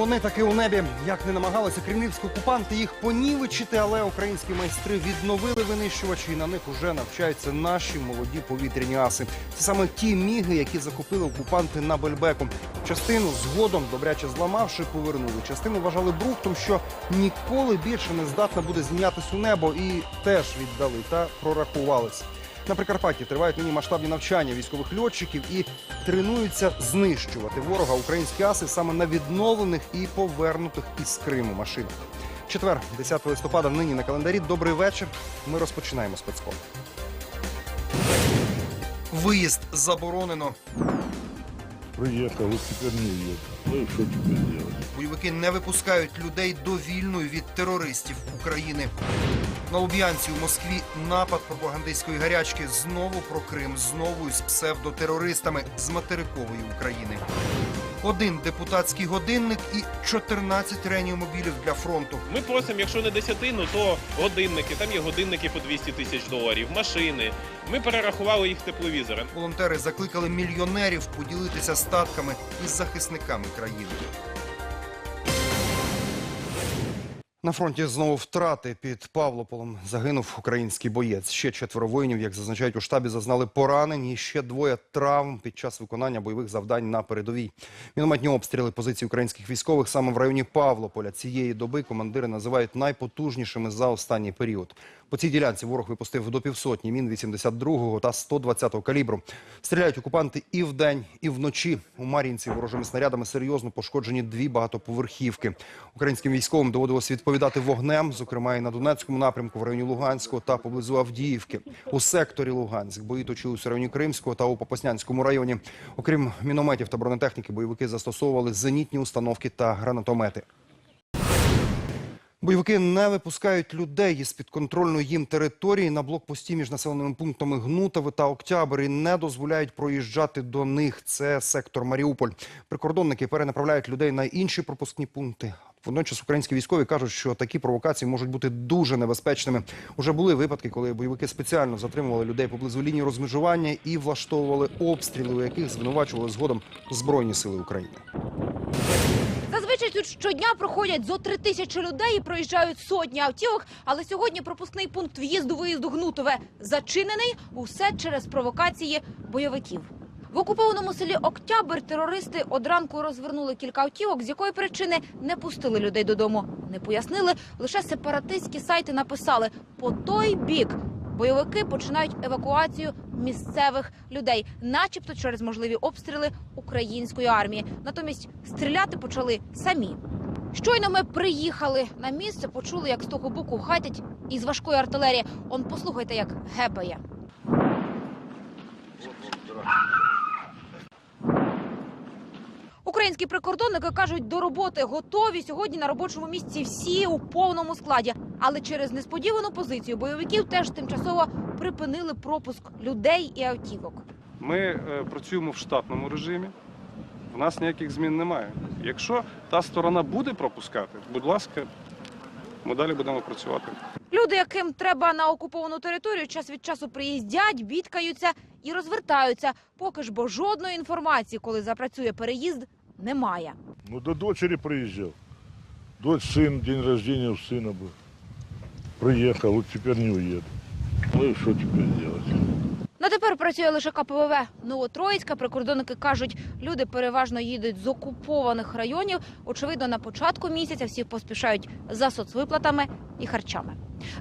Вони таки у небі, як не намагалися кремлівські окупанти їх понівечити, але українські майстри відновили винищувачі, і на них уже навчаються наші молоді повітряні аси. Це саме ті міги, які закупили окупанти на Бельбеку. Частину згодом, добряче зламавши, повернули. Частину вважали брухтом, що ніколи більше не здатна буде знятись у небо, і теж віддали та прорахувались. На Прикарпатті тривають нині масштабні навчання військових льотчиків і тренуються знищувати ворога українські аси саме на відновлених і повернутих із Криму машинах. Четвер, 10 листопада, нині на календарі. Добрий вечір. Ми розпочинаємо спецком. Виїзд заборонено. Приехал, вот теперь не уеду. Ну и что теперь делать? Бойовики не випускають людей довільною від терористів України. На Луб'янці у Москві напад пропагандистської гарячки знову про Крим, знову із псевдотерористами з материкової України. Один депутатський годинник і 14 реанімобілів для фронту. Ми просимо, якщо не десятину, то годинники. Там є годинники по 200 тисяч доларів, машини. Ми перерахували їх тепловізори. Волонтери закликали мільйонерів поділитися статками із захисниками країни. На фронті знову втрати під Павлополом загинув український боєць. Ще четверо воїнів, як зазначають у штабі, зазнали поранень. І ще двоє травм під час виконання бойових завдань на передовій. Мінометні обстріли позицій українських військових саме в районі Павлополя цієї доби командири називають найпотужнішими за останній період. По цій ділянці ворог випустив до півсотні мін 82-го та 120-го калібру. Стріляють окупанти і вдень, і вночі. У Мар'їнці ворожими снарядами серйозно пошкоджені дві багатоповерхівки. Українським військовим доводилось відповідати вогнем, зокрема і на Донецькому напрямку, в районі Луганського та поблизу Авдіївки. У секторі Луганськ бої точились у районі Кримського та у Попаснянському районі. Окрім мінометів та бронетехніки, бойовики застосовували зенітні установки та гранатомети. Бойовики не випускають людей із підконтрольної їм території на блокпості між населеними пунктами Гнутове та Октябрь і не дозволяють проїжджати до них. Це сектор Маріуполь. Прикордонники перенаправляють людей на інші пропускні пункти. Водночас українські військові кажуть, що такі провокації можуть бути дуже небезпечними. Уже були випадки, коли бойовики спеціально затримували людей поблизу лінії розмежування і влаштовували обстріли, у яких звинувачували згодом збройні сили України. Зазвичай тут щодня проходять зо три тисячі людей і проїжджають сотні автівок. Але сьогодні пропускний пункт в'їзду-виїзду Гнутове зачинений усе через провокації бойовиків. В окупованому селі Октябрь терористи одранку розвернули кілька автівок, з якої причини не пустили людей додому. Не пояснили, лише сепаратистські сайти написали по той бік. Бойовики починають евакуацію місцевих людей, начебто через можливі обстріли української армії. Натомість стріляти почали самі. Щойно ми приїхали на місце, почули, як з того боку хатять із важкої артилерії. Он послухайте, як гепає. Українські прикордонники кажуть, до роботи готові сьогодні на робочому місці всі у повному складі. Але через несподівану позицію бойовиків теж тимчасово припинили пропуск людей і автівок. Ми е, працюємо в штатному режимі. У нас ніяких змін немає. Якщо та сторона буде пропускати, будь ласка, ми далі будемо працювати. Люди, яким треба на окуповану територію, час від часу приїздять, бідкаються і розвертаються. Поки ж бо жодної інформації, коли запрацює переїзд, немає. Ну, до дочери приезжал. Дочь, сын, день рождения у сына был. Приехал, вот теперь не уеду. Ну и что теперь делать? На тепер працює лише КПВВ Новотроїцька. Прикордонники кажуть, люди переважно їдуть з окупованих районів. Очевидно, на початку місяця всі поспішають за соцвиплатами і харчами.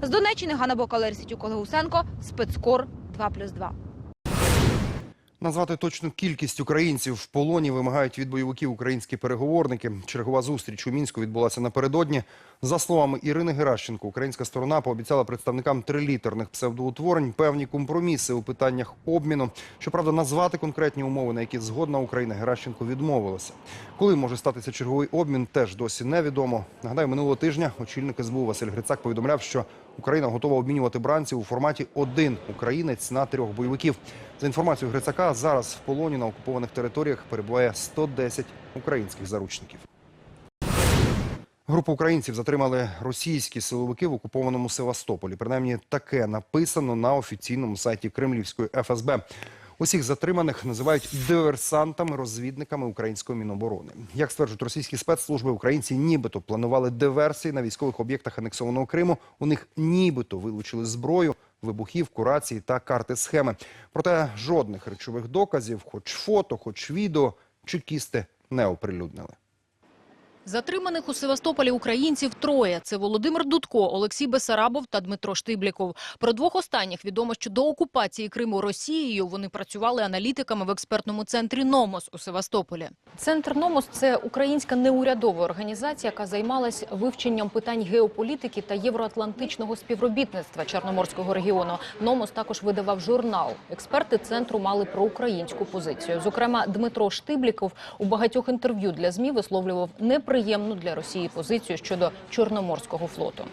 З Донеччини Ганна Бокалер, Сітюк Олегусенко, спецкор 2+,2. Назвати точну кількість українців в полоні вимагають від бойовиків українські переговорники. Чергова зустріч у мінську відбулася напередодні. За словами Ірини Геращенко, українська сторона пообіцяла представникам трилітерних псевдоутворень певні компроміси у питаннях обміну. Щоправда, назвати конкретні умови, на які згодна Україна Геращенко відмовилася. Коли може статися черговий обмін, теж досі невідомо. Нагадаю, минулого тижня очільник СБУ Василь Грицак повідомляв, що Україна готова обмінювати бранців у форматі один українець на трьох бойовиків. За інформацією Грицака, зараз в полоні на окупованих територіях перебуває 110 українських заручників. Групу українців затримали російські силовики в окупованому Севастополі. Принаймні таке написано на офіційному сайті Кремлівської ФСБ. Усіх затриманих називають диверсантами, розвідниками української міноборони. Як стверджують російські спецслужби, українці нібито планували диверсії на військових об'єктах анексованого Криму. У них нібито вилучили зброю, вибухівку, рації та карти схеми. Проте жодних речових доказів, хоч фото, хоч відео, чекісти не оприлюднили. Затриманих у Севастополі українців троє. Це Володимир Дудко, Олексій Бесарабов та Дмитро Штибліков. Про двох останніх відомо, що до окупації Криму Росією вони працювали аналітиками в експертному центрі «Номос» у Севастополі. Центр «Номос» – це українська неурядова організація, яка займалась вивченням питань геополітики та євроатлантичного співробітництва Чорноморського регіону. «Номос» також видавав журнал. Експерти центру мали проукраїнську позицію. Зокрема, Дмитро Штибліков у багатьох інтерв'ю для ЗМІ висловлював неприємну для Росії позицію щодо Чорноморського флоту.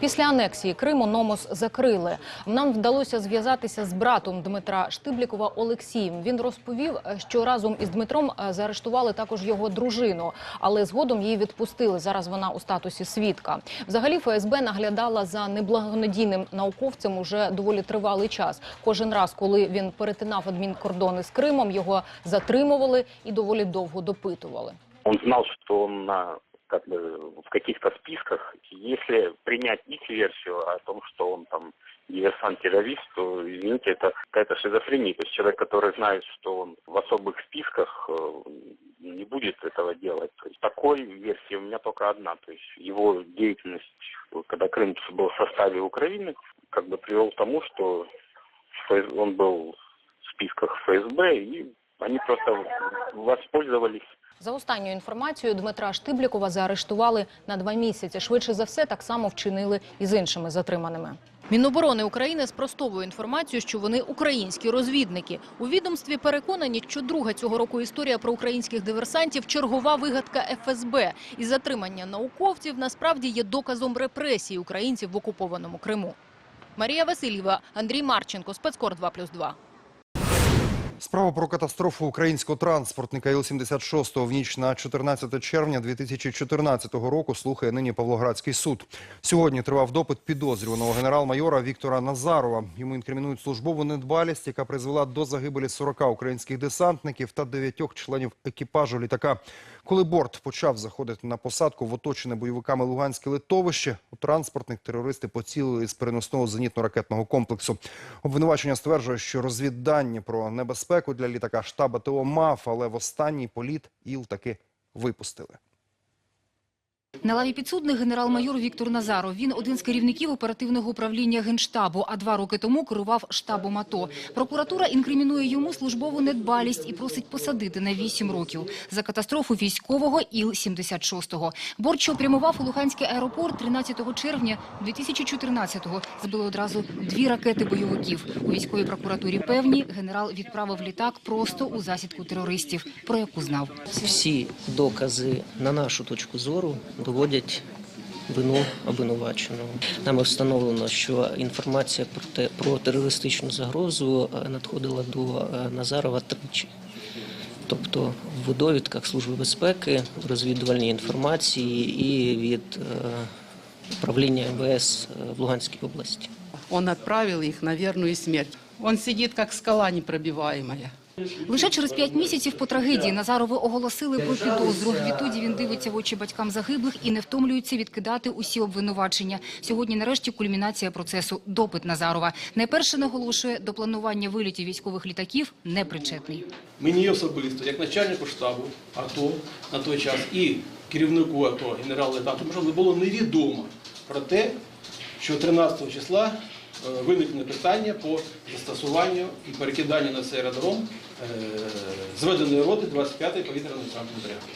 Після анексії Криму Номос закрили. Нам вдалося зв'язатися з братом Дмитра Штиблікова Олексієм. Він розповів, що разом із Дмитром е, заарештували також його дружину, але згодом її відпустили. Зараз вона у статусі свідка. Взагалі ФСБ наглядала за неблагонадійним науковцем уже доволі тривалий час. Кожен раз, коли він перетинав адмінкордони з Кримом, його затримували і доволі довго допитували. Он знал, что он на как бы в каких-то списках. Если принять их версию о том, что он там диверсант-террорист, то, извините, это какая-то шизофрения. То есть человек, который знает, что он в особых списках, э, не будет этого делать. То есть такой версии у меня только одна. То есть его деятельность, когда Крым был в составе Украины, как бы привел к тому, что он был в списках ФСБ, и они просто воспользовались За останньою інформацією, Дмитра Штиблікова заарештували на два місяці. Швидше за все, так само вчинили і з іншими затриманими. Міноборони України спростовує інформацію, що вони українські розвідники. У відомстві переконані, що друга цього року історія про українських диверсантів – чергова вигадка ФСБ. І затримання науковців насправді є доказом репресії українців в окупованому Криму. Марія Васильєва, Андрій Марченко, Спецкор 2+,2. Справа про катастрофу українського транспортника Іл-76 в ніч на 14 червня 2014 року слухає нині Павлоградський суд. Сьогодні тривав допит підозрюваного генерал-майора Віктора Назарова. Йому інкримінують службову недбалість, яка призвела до загибелі 40 українських десантників та 9 членів екіпажу літака. Коли борт почав заходити на посадку в оточене бойовиками Луганське литовище, у транспортних терористи поцілили з переносного зенітно-ракетного комплексу. Обвинувачення стверджує, що розвіддання про небезпеку для літака штаба ТО мав, але в останній політ ІЛ таки випустили. На лаві підсудних генерал-майор Віктор Назаров. Він один з керівників оперативного управління Генштабу, а два роки тому керував штабом АТО. Прокуратура інкримінує йому службову недбалість і просить посадити на 8 років за катастрофу військового Іл-76. Борт, що прямував у Луганський аеропорт 13 червня 2014-го, збили одразу дві ракети бойовиків. У військовій прокуратурі певні, генерал відправив літак просто у засідку терористів, про яку знав. Всі докази, на нашу точку зору, доводять вину обвинуваченого. Нами встановлено, що інформація про те про терористичну загрозу е, надходила до е, Назарова тричі. Тобто в довідках Служби безпеки, розвідувальній інформації і від е, управління МВС в Луганській області. Он отправил их на верную смерть. Он сидит, как скала непробиваемая. Лише через п'ять місяців по трагедії Назарову оголосили про підозру. Відтоді він дивиться в очі батькам загиблих і не втомлюється відкидати усі обвинувачення. Сьогодні, нарешті, кульмінація процесу – допит Назарова. Найперше наголошує, до планування вилітів військових літаків непричетний. Мені особисто, як начальнику штабу АТО на той час і керівнику АТО генерал лейтенанту Мишов, було невідомо про те, що 13 числа виникне питання по застосуванню і перекиданню на цей аеродром е, зведеної роти 25-ї повітряної транспортної бригади.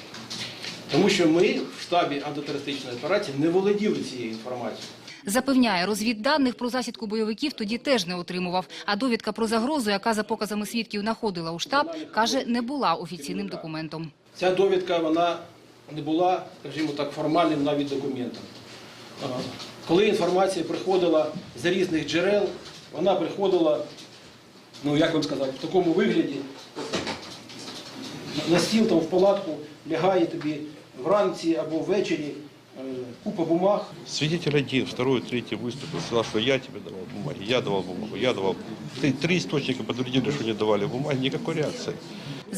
Тому що ми в штабі антитерористичної операції не володіли цією інформацією. Запевняє, розвідданих про засідку бойовиків тоді теж не отримував. А довідка про загрозу, яка за показами свідків находила у штаб, каже, не була офіційним документом. Ця довідка вона не була, скажімо так, формальним навіть документом. Коли інформація приходила з різних джерел, вона приходила, ну як вам сказати, в такому вигляді, на стіл там в палатку лягає тобі вранці або ввечері э, купа бумаг, Свидетель один, второй, третий выступил, сказал, что я тебе давал бумаги, я давал бумагу, я давал. Три, три источника подтвердили, что не давали бумаги, никакой реакции.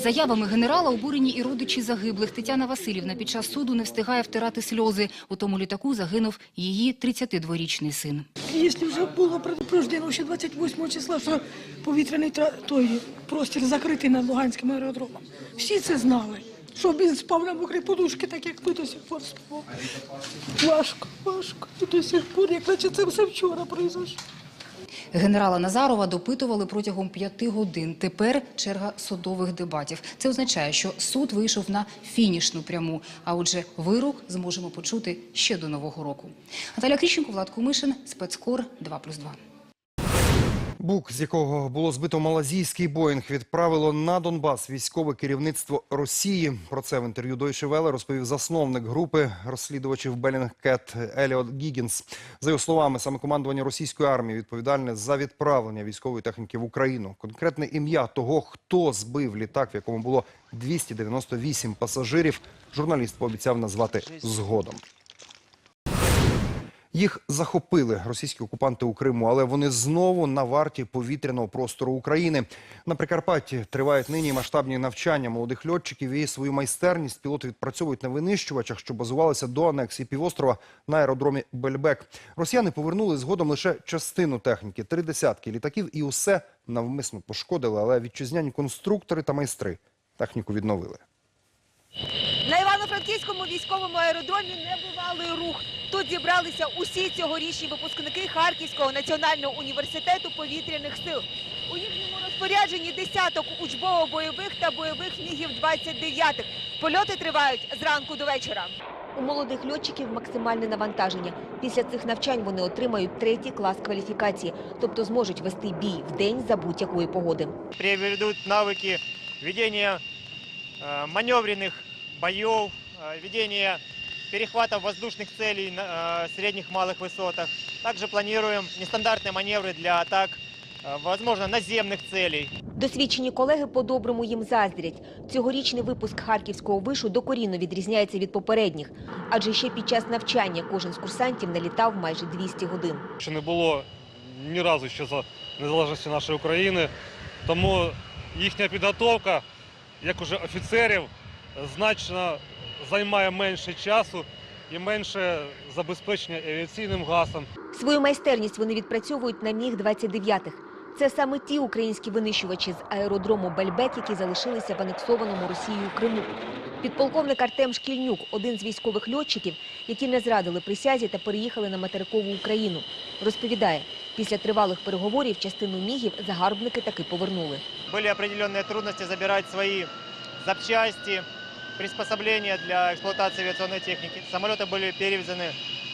Заявами генерала обурені і родичі загиблих. Тетяна Васильівна під час суду не встигає втирати сльози. У тому літаку загинув її 32-річний син. Якщо вже було предупреждено ще 28 числа, що повітряний той простір закритий над Луганським аеродромом. Всі це знали. Щоб він спав на мокрій подушці, так як ми до сих пор спимо. Важко, важко. До сих пор, як наче це все вчора пройшло. Генерала Назарова допитували протягом п'яти годин. Тепер черга судових дебатів. Це означає, що суд вийшов на фінішну пряму. А отже, вирок зможемо почути ще до нового року. Наталя Кріщенко, Влад Кумишин, спецкор 2+,2. Бук, з якого було збито малазійський Боїнг, відправило на Донбас військове керівництво Росії. Про це в інтерв'ю Deutsche Welle розповів засновник групи розслідувачів Белінгкет Еліот Гігінс. За його словами, саме командування російської армії відповідальне за відправлення військової техніки в Україну. Конкретне ім'я того, хто збив літак, в якому було 298 пасажирів, журналіст пообіцяв назвати згодом. Їх захопили російські окупанти у Криму, але вони знову на варті повітряного простору України. На Прикарпатті тривають нині масштабні навчання молодих льотчиків і свою майстерність пілоти відпрацьовують на винищувачах, що базувалися до анексії півострова на аеродромі Бельбек. Росіяни повернули згодом лише частину техніки, три десятки літаків, і усе навмисно пошкодили. Але вітчизняні конструктори та майстри техніку відновили. На Івано-Франківському військовому аеродромі небувалий рух. Тут зібралися усі цьогорічні випускники Харківського національного університету повітряних сил. У їхньому розпорядженні десяток учбово-бойових та бойових мігів 29-х. Польоти тривають зранку до вечора. У молодих льотчиків максимальне навантаження. Після цих навчань вони отримають третій клас кваліфікації, тобто зможуть вести бій в день за будь-якої погоди. приобретут навыки ведения э, маневренных боев, э, ведения перехватов воздушных целей на э, средних малых высотах. Также планируем нестандартные маневры для атак, э, возможно, наземных целей. Досвідчені колеги по-доброму їм заздрять. Цьогорічний випуск харківського вишу докорінно відрізняється від попередніх, адже ще під час навчання кожен з курсантів налітав майже 200 годин. Ще не було ні разу ще за незалежності нашої України. Тому їхня підготовка, як уже офіцерів, значно займає менше часу і менше забезпечення авіаційним газом. Свою майстерність вони відпрацьовують на міг 29-х. Це саме ті українські винищувачі з аеродрому Бельбек, які залишилися в анексованому Росією Криму. Підполковник Артем Шкільнюк один з військових льотчиків, які не зрадили присязі та переїхали на материкову Україну. Розповідає, після тривалих переговорів частину мігів загарбники таки повернули. Были определенные трудности забирать свои запчасти, приспособления для эксплуатации авиационной техники. Самолеты были перевезены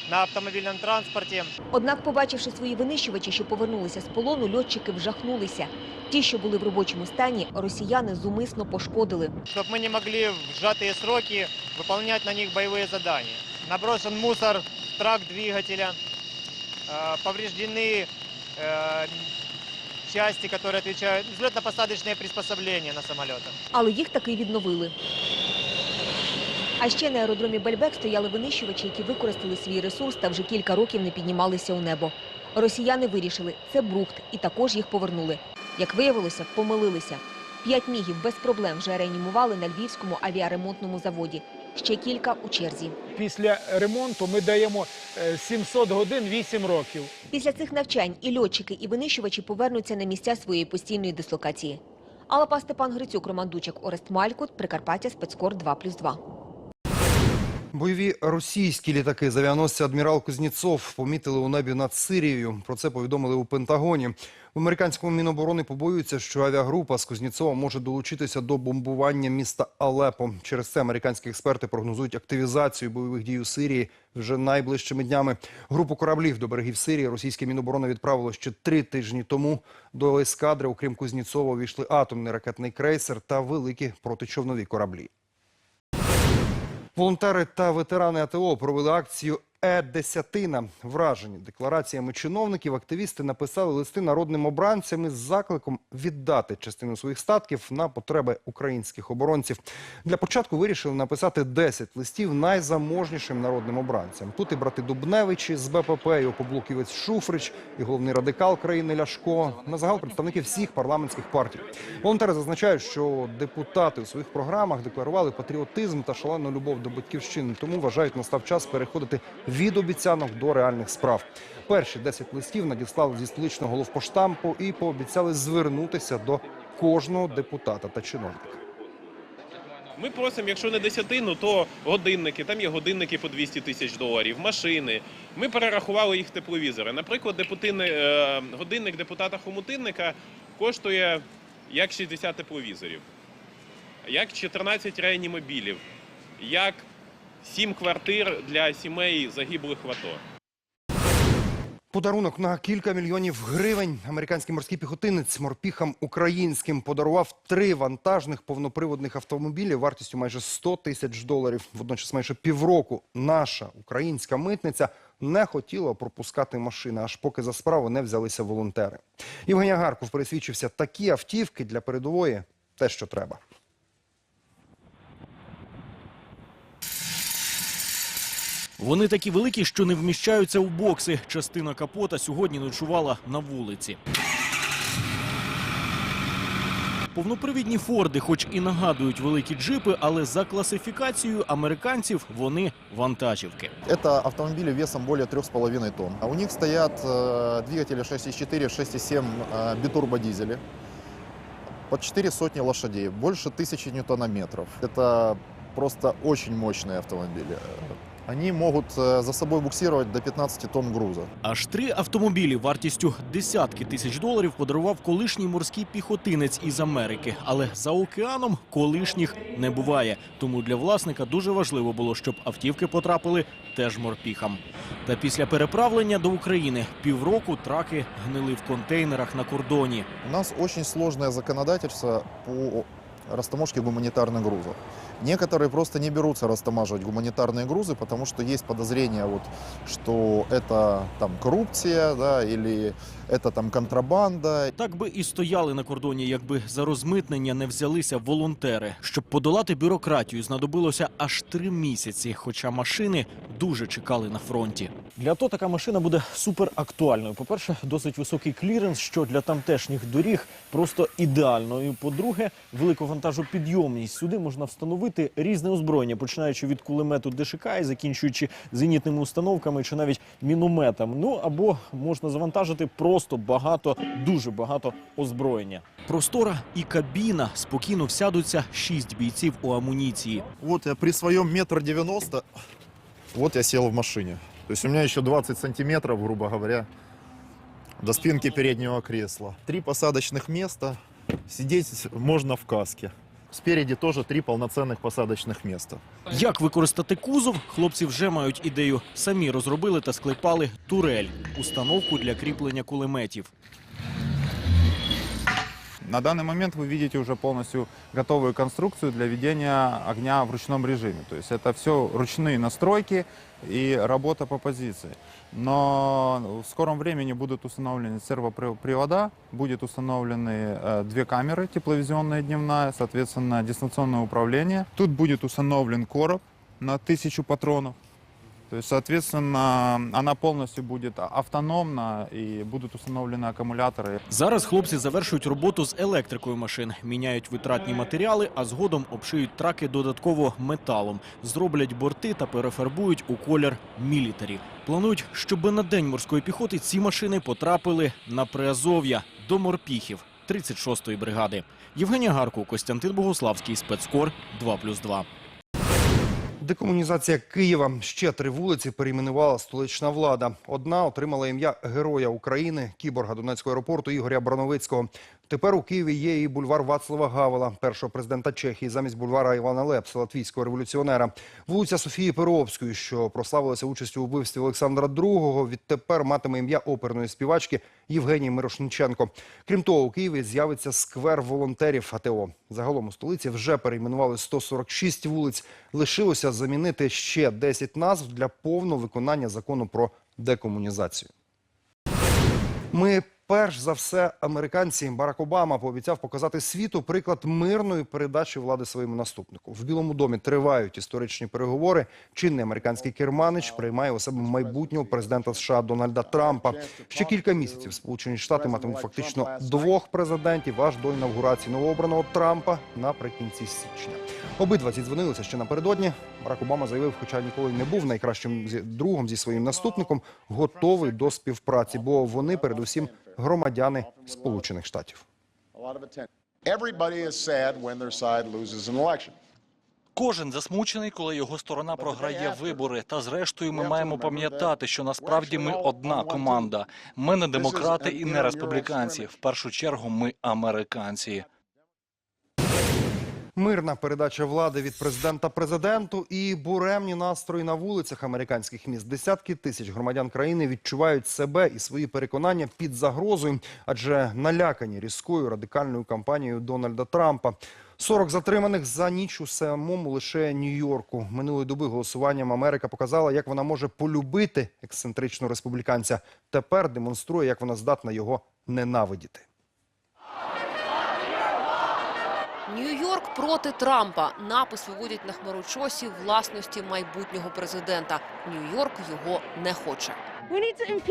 на автомобильном транспорте. Однак, побачивши свої винищувачі, що повернулися з полону, льотчики вжахнулися. Ті, що були в робочому стані, росіяни зумисно пошкодили. чтобы мы не могли в сжатые сроки выполнять на них боевые задания. Наброшен мусор в тракт двигателя, э, повреждены э, части, которые отвечают, взлетно-посадочные приспособления на самолетах. але їх таки відновили. А ще на аеродромі Бельбек стояли винищувачі, які використали свій ресурс та вже кілька років не піднімалися у небо. Росіяни вирішили, це брухт, і також їх повернули. Як виявилося, помилилися. П'ять мігів без проблем вже реанімували на львівському авіаремонтному заводі. Ще кілька у черзі. Після ремонту ми даємо е, 700 годин 8 років. Після цих навчань і льотчики, і винищувачі повернуться на місця своєї постійної дислокації. Алапа Степан Грицюк, Роман Дучак, Орест Малькут, Прикарпаття, спецкор 2+,2. Бойові російські літаки з авіаносця адмірал Кузнєцов помітили у небі над Сирією. Про це повідомили у Пентагоні. В американському міноборони побоюються, що авіагрупа з Кузнєцова може долучитися до бомбування міста Алепо. Через це американські експерти прогнозують активізацію бойових дій у Сирії вже найближчими днями. Групу кораблів до берегів Сирії російське міноборони відправило ще три тижні тому. До ескадри, окрім Кузнєцова, увійшли атомний ракетний крейсер та великі протичовнові кораблі. Волонтери та ветерани АТО провели акцію Е-десятина. Вражені деклараціями чиновників, активісти написали листи народним обранцям із закликом віддати частину своїх статків на потреби українських оборонців. Для початку вирішили написати 10 листів найзаможнішим народним обранцям. Тут і брати Дубневичі з БПП, і опоблуківець Шуфрич, і головний радикал країни Ляшко. На загал представники всіх парламентських партій. Волонтери зазначають, що депутати у своїх програмах декларували патріотизм та шалену любов до батьківщини. Тому вважають, настав час переходити від обіцянок до реальних справ. Перші 10 листів надіслали зі столичного головпоштампу і пообіцяли звернутися до кожного депутата та чиновника. Ми просимо, якщо не десятину, то годинники. Там є годинники по 200 тисяч доларів, машини. Ми перерахували їх тепловізори. Наприклад, депутини, е, годинник депутата Хомутинника коштує як 60 тепловізорів, як 14 реанімобілів, як 7 квартир для сімей загиблих в АТО. Подарунок на кілька мільйонів гривень. Американський морський піхотинець морпіхам українським подарував три вантажних повноприводних автомобілі вартістю майже 100 тисяч доларів. Водночас майже півроку наша українська митниця не хотіла пропускати машини, аж поки за справу не взялися волонтери. Євгенія Гарков пересвідчився, такі автівки для передової те, що треба. Вони такі великі, що не вміщаються у бокси. Частина капота сьогодні ночувала на вулиці. Повнопривідні форди, хоч і нагадують великі джипи, але за класифікацією американців вони вантажівки. Это автомобили весом более 3,5 тонн. А У них стоят э, двигатели 6,4, 6,7 э, битурбодизели. Под 4 сотни лошадей, больше тысячи ньютонометров. Это просто очень мощные автомобили. Они могут э, за собой буксировать до 15 тонн груза. Аж три автомобілі вартістю десятки тисяч доларів подарував колишній морський піхотинець із Америки. Але за океаном колишніх не буває. Тому для власника дуже важливо було, щоб автівки потрапили теж морпіхам. Та після переправлення до України півроку траки гнили в контейнерах на кордоні. У нас очень сложное законодательство по растаможке гуманитарных грузов. Некоторые просто не берутся растамаживать гуманитарные грузы, потому что есть подозрение, вот, что это там коррупция, да, или это там контрабанда. Так би і стояли на кордоні, якби за розмитнення не взялися волонтери. Щоб подолати бюрократію, знадобилося аж три місяці, хоча машини дуже чекали на фронті. Для АТО така машина буде супер актуальною. По-перше, досить високий кліренс, що для тамтешніх доріг просто ідеально. І по-друге, велику вантажопідйомність. Сюди можна встановити різне озброєння, починаючи від кулемету ДШК і закінчуючи зенітними установками чи навіть мінометом. Ну або можна завантажити просто багато, дуже багато озброєння. Простора і кабіна спокійно всядуться шість бійців у амуніції. Вот я при своем метр девяносто, вот я сел в машине. То есть у меня еще 20 сантиметров, грубо говоря, до спинки переднего кресла. Три посадочных места, сидеть можно в каске. Спереди теж три повноцінних посадочних міста. Як використати кузов, хлопці вже мають ідею. Самі розробили та склепали турель установку для кріплення кулеметів. На данный момент вы видите уже полностью готовую конструкцию для ведения огня в ручном режиме. То есть это все ручные настройки и работа по позиции. Но в скором времени будут установлены сервопривода, будет установлены э, две камеры, тепловизионная дневная, соответственно, дистанционное управление. Тут будет установлен короб на тысячу патронов. То есть, соответственно, она полностью будет автономна и будут установлены аккумуляторы. Зараз хлопці завершують роботу з електрикою машин, міняють витратні матеріали, а згодом обшиють траки додатково металом, зроблять борти та перефарбують у колір мілітарі. Планують, щоб на день морської піхоти ці машини потрапили на Приазов'я до морпіхів 36-ї бригади. Євгенія Гарко, Костянтин Богославський, спецкор 2+,2. Декомунізація Києва. Ще три вулиці перейменувала столична влада. Одна отримала ім'я Героя України, кіборга Донецького аеропорту Ігоря Брановицького. Тепер у Києві є і бульвар Вацлава Гавела, першого президента Чехії, замість бульвара Івана Лепса, латвійського революціонера. Вулиця Софії Перовської, що прославилася участю у вбивстві Олександра II, відтепер матиме ім'я оперної співачки Євгенії Мирошниченко. Крім того, у Києві з'явиться сквер волонтерів АТО. Загалом у столиці вже перейменували 146 вулиць. Лишилося замінити ще 10 назв для повного виконання закону про декомунізацію. Ми перш за все американці. Барак Обама пообіцяв показати світу приклад мирної передачі влади своєму наступнику. В Білому домі тривають історичні переговори. Чинний американський керманич приймає у себе майбутнього президента США Дональда Трампа. Ще кілька місяців Сполучені Штати матимуть фактично двох президентів аж до інавгурації новообраного Трампа наприкінці січня. Обидва зідзвонилися ще напередодні. Барак Обама заявив, хоча ніколи не був найкращим другом зі своїм наступником, готовий до співпраці, бо вони передусім громадяни Сполучених Штатів. Кожен засмучений, коли його сторона програє вибори. Та зрештою ми маємо пам'ятати, що насправді ми одна команда. Ми не демократи і не республіканці. В першу чергу ми американці. Мирна передача влади від президента президенту і буремні настрої на вулицях американських міст. Десятки тисяч громадян країни відчувають себе і свої переконання під загрозою, адже налякані різкою радикальною кампанією Дональда Трампа. 40 затриманих за ніч у самому лише Нью-Йорку. Минулої доби голосуванням Америка показала, як вона може полюбити ексцентричного республіканця. Тепер демонструє, як вона здатна його ненавидіти. Нью-Йорк проти Трампа. Напис виводять на хмарочосі власності майбутнього президента. Нью-Йорк його не хоче.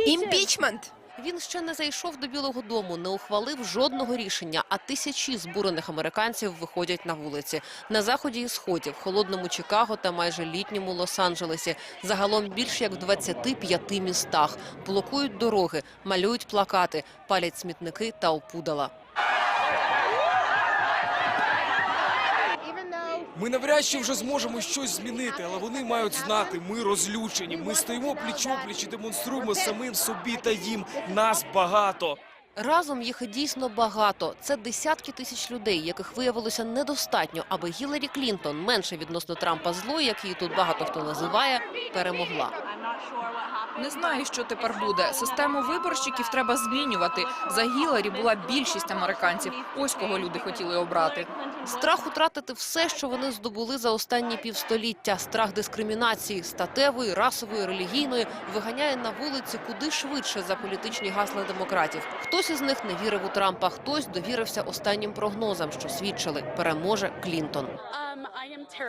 Імпічмент! Він ще не зайшов до Білого Дому, не ухвалив жодного рішення, а тисячі збурених американців виходять на вулиці. На заході і сході, в холодному Чикаго та майже літньому Лос-Анджелесі. Загалом більше як в 25 містах. Блокують дороги, малюють плакати, палять смітники та опудала. Ми навряд чи вже зможемо щось змінити, але вони мають знати, ми розлючені. Ми стоїмо пліч-опліч і демонструємо самим собі та їм. Нас багато. Разом їх дійсно багато. Це десятки тисяч людей, яких виявилося недостатньо, аби Гіларі Клінтон, менше відносно Трампа злої, як її тут багато хто називає, перемогла. Не знаю, що тепер буде. Систему виборщиків треба змінювати. За Гіларі була більшість американців. Ось кого люди хотіли обрати. Страх втратити все, що вони здобули за останні півстоліття. Страх дискримінації, статевої, расової, релігійної, виганяє на вулиці куди швидше за політичні гасла демократів. Хтось із них не вірив у Трампа, хтось довірився останнім прогнозам, що свідчили – переможе Клінтон.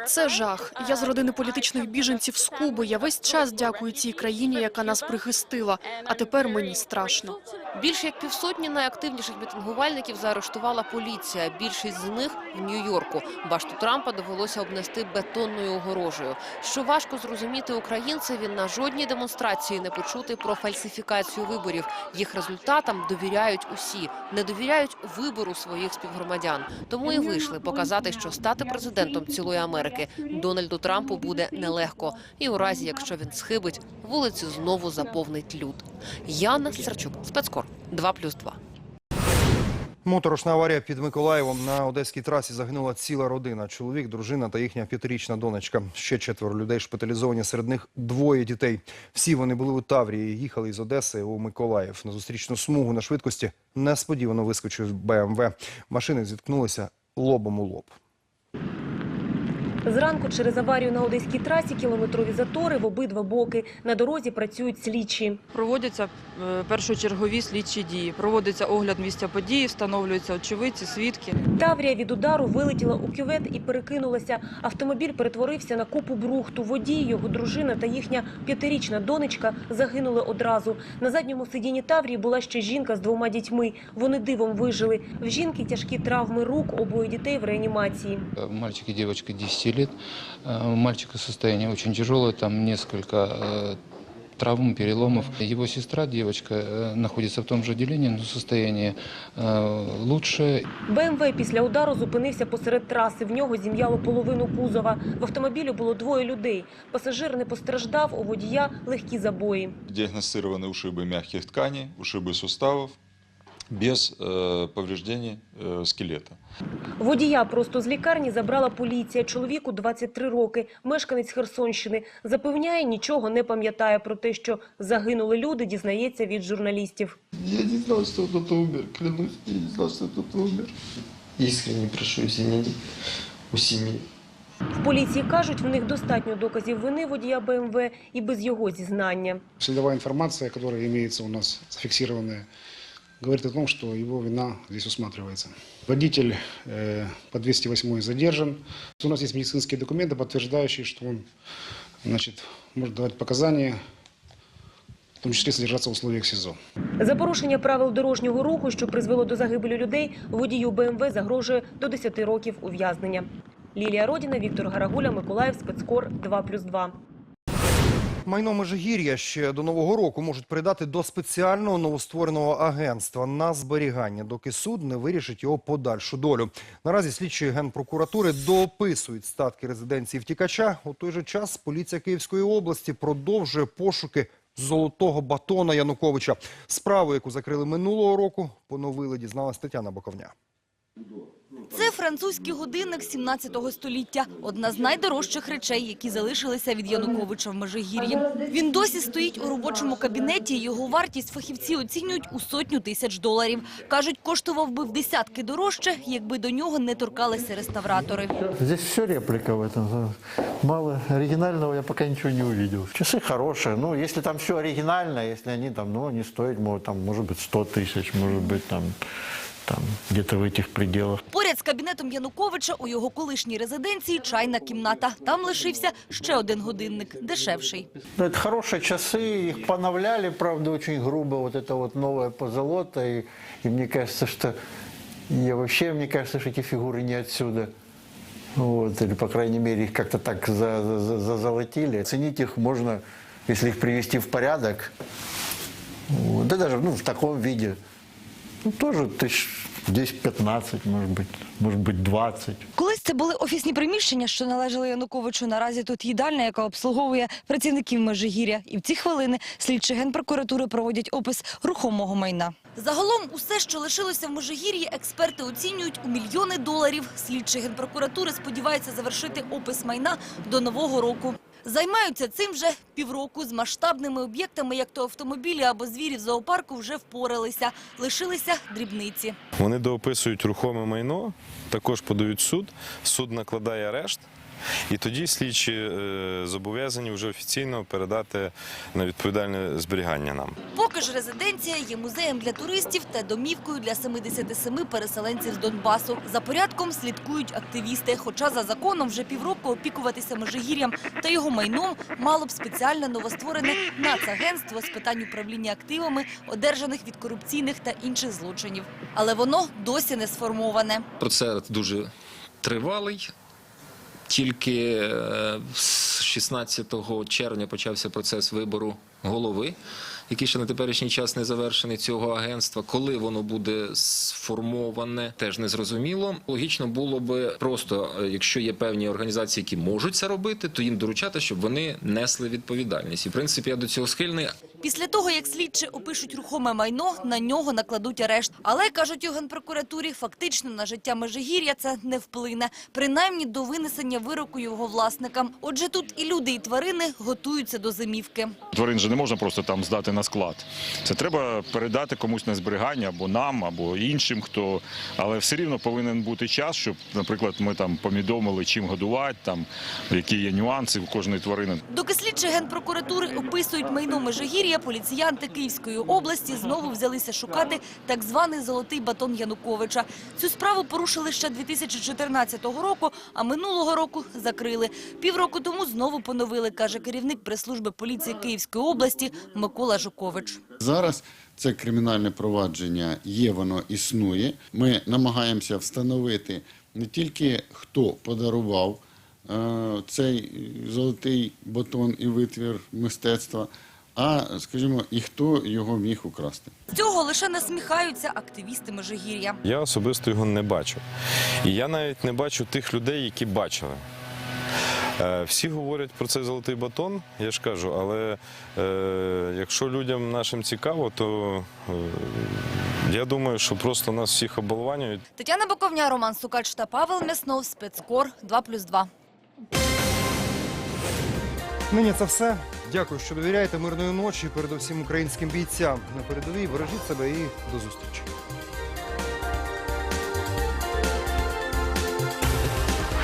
Це жах. Я з родини політичних біженців з Куби. Я весь час дякую цій країні, яка нас прихистила. А тепер мені страшно. Більше як півсотні найактивніших мітингувальників заарештувала поліція. Більшість з них в Нью-Йорку. Башту Трампа довелося обнести бетонною огорожею. Що важко зрозуміти українцеві, на жодній демонстрації не почути про фальсифікацію виборів. Їх результатам довіряють усі, не довіряють вибору своїх співгромадян. Тому і вийшли показати, що стати президентом цілої Америки Дональду Трампу буде нелегко. І у разі, якщо він схибить, вулиці знову заповнить люд. Яна Серчук, спецкор 2+,2. Моторошна аварія під Миколаєвом на одеській трасі загинула ціла родина. Чоловік, дружина та їхня п'ятирічна донечка. Ще четверо людей шпиталізовані. Серед них двоє дітей. Всі вони були у Таврії. Їхали із Одеси у Миколаїв. На зустрічну смугу на швидкості несподівано вискочив БМВ. Машини зіткнулися лобом у лоб. Зранку через аварію на одеській трасі кілометрові затори в обидва боки. На дорозі працюють слідчі. Проводяться е, першочергові слідчі дії. Проводиться огляд місця події, встановлюються очевидці, свідки. Таврія від удару вилетіла у кювет і перекинулася. Автомобіль перетворився на купу брухту. Водій, його дружина та їхня п'ятирічна донечка загинули одразу. На задньому сидінні Таврії була ще жінка з двома дітьми. Вони дивом вижили. В жінки тяжкі травми рук, обоє дітей в реанімації. Мальчик и девочка 10 лет. Э, У мальчика состояние очень тяжелое, там несколько э, травм, переломов. Его сестра, девочка, э, находится в том же отделении, но состояние э, лучше. БМВ після удару зупинився посеред траси. В нього зім'яло половину кузова. В автомобілі було двоє людей. Пасажир не постраждав, у водія легкі забої. Диагностированы ушибы мягких тканей, ушибы суставов, без э, повреждений э, скелета. Водія просто з лікарні забрала поліція. Чоловіку 23 роки, мешканець Херсонщини. Запевняє, нічого не пам'ятає про те, що загинули люди, дізнається від журналістів. Я не знал, что кто-то умер, клянусь, я не знал, что кто-то умер. Искренне прошу извинений у семьи. В поліції кажуть, в них достатньо доказів вини водія БМВ і без його зізнання. Следовая информация, которая имеется у нас зафиксированная, говорит о том, что его вина здесь усматривается. Водитель э, по 208 задержан. У нас есть медицинские документы, подтверждающие, что он значит, может давать показания, в том числе содержаться в условиях СИЗО. За порушення правил дорожнього руху, що призвело до загибелі людей, водію БМВ загрожує до 10 років ув'язнення. Лілія Родіна, Віктор Гарагуля, Миколаїв, Спецкор 2+,2. Майно Межигір'я ще до нового року можуть передати до спеціального новоствореного агентства на зберігання, доки суд не вирішить його подальшу долю. Наразі слідчі генпрокуратури доописують статки резиденції втікача. У той же час поліція Київської області продовжує пошуки золотого батона Януковича. Справу, яку закрили минулого року, поновили, дізналась Тетяна Боковня. Це французький годинник 17 століття. Одна з найдорожчих речей, які залишилися від Януковича в Межигір'ї. Він досі стоїть у робочому кабінеті. Його вартість фахівці оцінюють у сотню тисяч доларів. Кажуть, коштував би в десятки дорожче, якби до нього не торкалися реставратори. Здесь все реплика в этом. Мало оригинального я пока ничего не увидел. Часы хорошие. Ну, если там все оригинально, если они там, ну, не стоят, может, там, может быть, 100 тысяч, может быть, там, там где-то в этих пределах. Поряд з кабінетом Януковича у його колишній резиденції чайна кімната. Там лишився ще один годинник, дешевший. Ну, это хорошие часы, их поновляли, правда, очень грубо, вот это вот новое позолота, и, и мне кажется, что, я вообще, мне кажется, что эти фигуры не отсюда. Вот, или, по крайней мере, их как-то так за- за- за- зазолотили. Оценить их можно, если их привести в порядок, вот, да даже ну, в таком виде, ну, тоже тысяч 10-15, может быть, может быть, 20. Колись це були офісні приміщення, що належали Януковичу. Наразі тут їдальня, яка обслуговує працівників Межигір'я. І в ці хвилини слідчі генпрокуратури проводять опис рухомого майна. Загалом усе, що лишилося в Межигір'ї, експерти оцінюють у мільйони доларів. Слідчі генпрокуратури сподіваються завершити опис майна до нового року. Займаються цим вже півроку. З масштабними об'єктами, як то автомобілі або звірі в зоопарку, вже впоралися. Лишилися дрібниці. Вони доописують рухоме майно, також подають суд, суд накладає арешт, і тоді слідчі е, зобов'язані вже офіційно передати на відповідальне зберігання нам. Поки ж резиденція є музеєм для туристів та домівкою для 77 переселенців з Донбасу. За порядком слідкують активісти. Хоча за законом вже півроку опікуватися Межигір'ям та його майном мало б спеціальне новостворене нацагентство з питань управління активами, одержаних від корупційних та інших злочинів. Але воно досі не сформоване. Процес дуже тривалий. Тільки е, з 16 червня почався процес вибору голови, який ще на теперішній час не завершений цього агентства. Коли воно буде сформоване, теж не зрозуміло. Логічно було би просто, е, якщо є певні організації, які можуть це робити, то їм доручати, щоб вони несли відповідальність. І в принципі я до цього схильний. Після того, як слідчі опишуть рухоме майно, на нього накладуть арешт. Але, кажуть у Генпрокуратурі, фактично на життя Межигір'я це не вплине. Принаймні до винесення вироку його власникам. Отже, тут і люди, і тварини готуються до зимівки. Тварин же не можна просто там здати на склад. Це треба передати комусь на зберігання або нам, або іншим, хто. Але все рівно повинен бути час, щоб, наприклад, ми там помідомили, чим годувати, там які є нюанси у кожної тварини. Доки слідчі Генпрокуратури описують майно Межигір'я, поліціянти Київської області знову взялися шукати так званий золотий батон Януковича. Цю справу порушили ще 2014 року, а минулого року закрили. Півроку тому знову поновили, каже керівник прес-служби поліції Київської області Микола Жукович. Зараз це кримінальне провадження є, воно існує. Ми намагаємося встановити не тільки хто подарував е, цей золотий батон і витвір мистецтва, а, скажімо, і хто його міг украсти. З цього лише насміхаються активісти Межигір'я. Я особисто його не бачив. І я навіть не бачу тих людей, які бачили. Е, Всі говорять про цей золотий батон, я ж кажу, але е, якщо людям нашим цікаво, то е, я думаю, що просто нас всіх оболванюють. Тетяна Боковня, Роман Сукач та Павел Мяснов. Спецкор 2+,2. Нині це все. Дякую, що довіряєте мирної ночі. Передусім українським бійцям на передовій. Бережіть себе і до зустрічі.